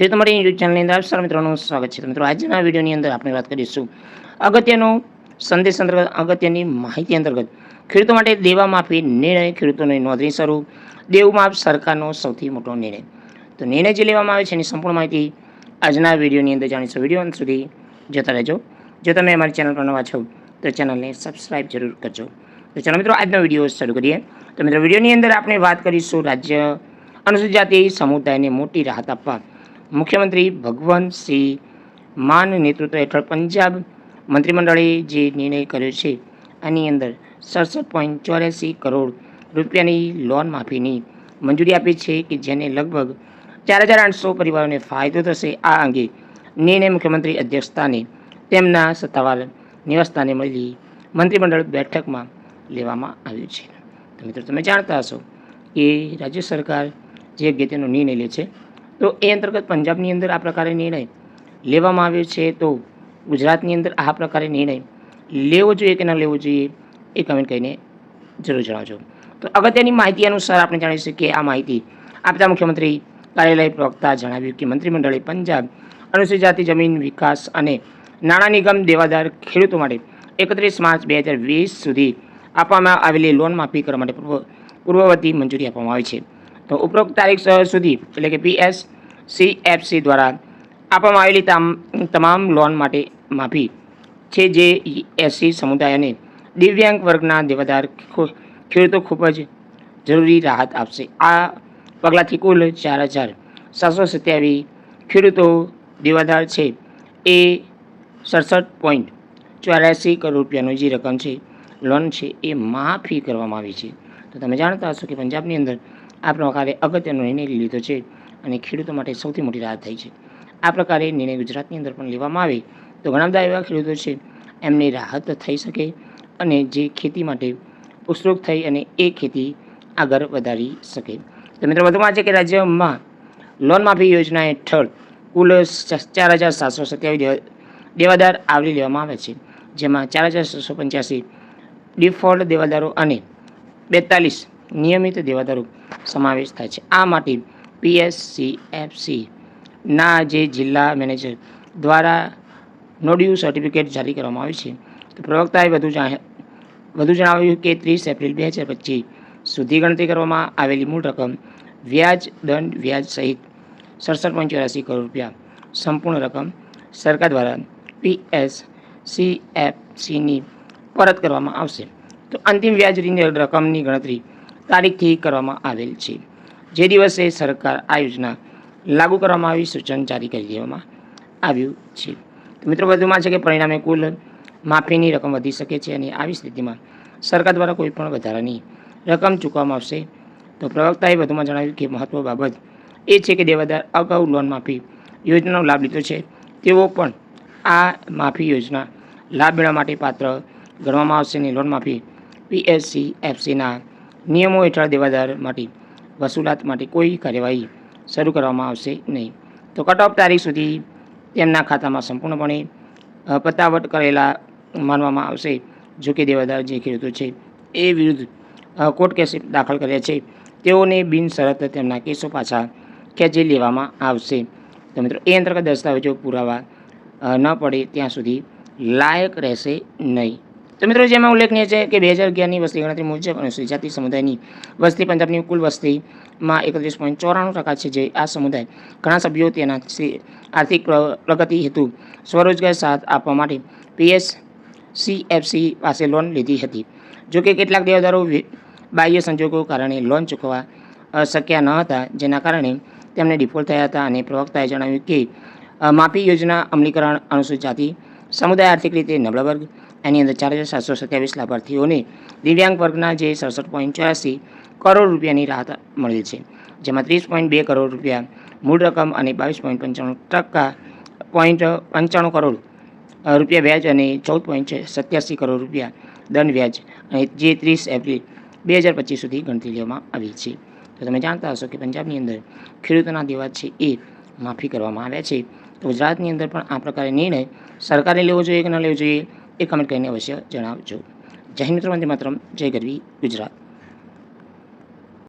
ખેડૂત માટે યુટ્યુબ ચેનલની અંદર આપ સર્વ મિત્રોનું સ્વાગત છે. મિત્રો, આજના વિડીયોની અંદર આપણે વાત કરીશું અગત્યનો સંદેશ અંતર્ગત અગત્યની માહિતી અંતર્ગત ખેડૂતો માટે દેવા માફી નિર્ણય ખેડૂતોની નોંધણી શરૂ, દેવ માફ સરકારનો સૌથી મોટો નિર્ણય. તો નિર્ણય જે લેવામાં આવે છે એની સંપૂર્ણ માહિતી આજના વિડીયોની અંદર જાણીશું. વીડિયો અંત સુધી જતા રહેજો. જો તમે અમારી ચેનલ પર નવા છો, તો ચેનલને સબસ્ક્રાઈબ જરૂર કરજો. તો ચાલો મિત્રો, આજનો વીડિયો શરૂ કરીએ. તો મિત્રો, વિડીયોની અંદર આપણે વાત કરીશું રાજ્ય અનુસૂચિત જાતિ સમુદાયને મોટી રાહત આપવા મુખ્યમંત્રી ભગવંત સિંહ માન નેતૃત્વ હેઠળ પંજાબ મંત્રીમંડળે જે નિર્ણય કર્યો છે આની અંદર સડસઠ પોઈન્ટ ચોર્યાસી કરોડ રૂપિયાની લોન માફીની મંજૂરી આપી છે કે જેને લગભગ ચાર હજાર આઠસો પરિવારોને ફાયદો થશે, આ અંગે નિર્ણય મુખ્યમંત્રી અધ્યક્ષસ્થાને તેમના સત્તાવાર નિવાસસ્થાને મળેલી મંત્રીમંડળ બેઠકમાં લેવામાં આવ્યું છે. તો મિત્રો, તમે જાણતા હશો કે રાજ્ય સરકાર જે અગત્યનો નિર્ણય લે છે તો એ અંતર્ગત પંજાબની અંદર આ પ્રકારે નિર્ણય લેવામાં આવ્યો છે. તો ગુજરાતની અંદર આ પ્રકારે નિર્ણય લેવો જોઈએ કે ન લેવો જોઈએ એ કમેન્ટ કરીને જરૂર જણાવજો. તો અગત્યની માહિતી અનુસાર આપણે જાણી શકીએ આ માહિતી આપતા મુખ્યમંત્રી કાર્યાલય પ્રવક્તા જણાવ્યું કે મંત્રીમંડળે પંજાબ અનુસૂચિત જાતિ જમીન વિકાસ અને નાણાં નિગમ દેવાદાર ખેડૂતો માટે એકત્રીસ માર્ચ બે હજાર વીસ સુધી આપવામાં આવેલી લોન માફી કરવા માટે પૂર્વ પૂર્વવર્તી મંજૂરી આપવામાં આવી છે. તો ઉપરોક્ત તારીખ સુધી એટલે કે પીએસ સીએફસી દ્વારા આપવામાં આવેલી તામ- તમામ લોન માટે માફી છે જે એસસી સમુદાય અને દિવ્યાંગ વર્ગના દેવાદાર ખેડૂતો ખૂબ જ જરૂરી રાહત આપશે. આ પગલાંથી કુલ ચાર હજાર સાતસો સત્યાવીસ ખેડૂતો દેવાદાર છે. એ સડસઠ પોઈન્ટ ચોર્યાસી કરોડ રૂપિયાનું જે રકમ છે લોન છે, એ માફી કરવામાં આવી છે. તો તમે જાણતા હશો કે પંજાબની અંદર આ પ્રકારે અગત્યનો નિર્ણય લીધો છે. અને ખેડૂતો માટે સૌથી મોટી રાહત થઈ છે. આ પ્રકારે નિર્ણય ગુજરાતની અંદર પણ લેવામાં આવે તો ઘણા બધા એવા ખેડૂતો છે, એમને રાહત થઈ શકે અને જે ખેતી માટે ઉત્સુક થઈ અને એ ખેતી આગળ વધારી શકે. તો મિત્રો, વધુમાં છે કે રાજ્યમાં લોન માફી યોજના હેઠળ કુલ ચાર હજાર સાતસો સત્યાવીસ દેવાદાર આવરી લેવામાં આવે છે, જેમાં ચાર હજાર છસો પંચ્યાસી ડિફોલ્ટ દેવાદારો અને બેતાલીસ નિયમિત દેવાદારો સમાવેશ થાય છે. આ માટે પીએસસીએફસી, ના જે જિલ્લા મેનેજર દ્વારા નોડ્યુ સર્ટિફિકેટ જારી કરવામાં આવ્યું છે. તો પ્રવક્તાએ વધુ વધુ જણાવ્યું કે ત્રીસ એપ્રિલ બે હજાર પચીસ સુધી ગણતરી કરવામાં આવેલી મૂળ રકમ વ્યાજ દંડ વ્યાજ સહિત સડસઠ પોઈન્ટ ચોરાસી કરોડ રૂપિયા સંપૂર્ણ રકમ સરકાર દ્વારા પીએસ સીએફસીની પરત કરવામાં આવશે. તો અંતિમ વ્યાજની રકમની ગણતરી તારીખથી કરવામાં આવેલ છે. જે દિવસે સરકાર આ યોજના લાગુ કરવામાં આવી સૂચન જારી કરી દેવામાં આવ્યું છે. મિત્રો વધુમાં છે કે પરિણામે કુલ માફીની રકમ વધી શકે છે અને આવી સ્થિતિમાં સરકાર દ્વારા કોઈ પણ વધારાની રકમ ચૂકવવામાં આવશે. તો પ્રવક્તાએ વધુમાં જણાવ્યું કે મહત્વ બાબત એ છે કે દેવાદાર અગાઉ લોન માફી યોજનાનો લાભ લીધો છે. તેઓ પણ આ માફી યોજના લાભ મેળવવા માટે પાત્ર ગણવામાં આવશે અને લોન માફી પીએસસી એફસીના નિયમો હેઠળ દેવાદાર માટે વસૂલાત માટે કોઈ કાર્યવાહી શરૂ કરવામાં આવશે નહીં. તો કટ ઓફ તારીખ સુધી તેમના ખાતામાં સંપૂર્ણપણે પતાવટ કરેલા માનવામાં આવશે. જો કે દેવાદાર જે ખેડૂતો છે, એ વિરુદ્ધ કોર્ટ કેસ દાખલ કર્યા છે. તેઓને બિનશરત તેમના કેસો પાછા ખેંચી લેવામાં આવશે. તો મિત્રો, એ અંતર્ગત દસ્તાવેજો પુરાવા ન પડે ત્યાં સુધી લાયક રહેશે નહીં. તો મિત્રો, જેમાં ઉલ્લેખનીય છે કે બે હજાર અગિયારની વસ્તી ગણતરી મુજબ અનુસૂચિત જાતિ સમુદાયની વસ્તી પંજાબની કુલ વસ્તીમાં એકત્રીસ પોઈન્ટ ચોરાણું ટકા છે, જે આ સમુદાય ઘણા સભ્યો તેના આર્થિક પ્ર- પ્રગતિ હેતુ, સ્વરોજગાર સાથ આપવા માટે પીએસ સીએફસી પાસે લોન લીધી હતી. જોકે કેટલાક દેવાદારો બાહ્ય સંજોગો કારણે લોન ચૂકવવા શક્યા ન હતા, જેના કારણે તેમને ડિફોલ્ટ થયા હતા અને પ્રવક્તાએ જણાવ્યું કે માફી યોજના અમલીકરણ અનુસૂચિત જાતિ, સમુદાય આર્થિક રીતે નબળા વર્ગ એની અંદર ચાર હજાર સાતસો સત્યાવીસ લાભાર્થીઓને દિવ્યાંગ વર્ગના જે સડસઠ પોઈન્ટ ચોરાસી કરોડ રૂપિયાની રાહત મળેલ છે, જેમાં ત્રીસ પોઈન્ટ બે કરોડ રૂપિયા મૂળ રકમ અને બાવીસ પોઈન્ટ પંચાણું ટકા પોઈન્ટ પંચાણું કરોડ રૂપિયા વ્યાજ અને ચૌદ પોઈન્ટ સત્યાસી કરોડ રૂપિયા દંડ વ્યાજ અને જે ત્રીસ એપ્રિલ બે હજાર પચીસ સુધી ગણતરી લેવામાં આવી છે. તો તમે જાણતા હશો કે પંજાબની અંદર ખેડૂતોના દેવા છે એ માફી કરવામાં આવ્યા છે. તો ગુજરાતની અંદર પણ આ પ્રકારે નિર્ણય સરકારે લેવો જોઈએ કે ન લેવો જોઈએ? એ કમેન્ટ કરીને અવશ્ય જણાવજો. જય મિત્રો વંદે માતરમ. જય ગરવી ગુજરાત.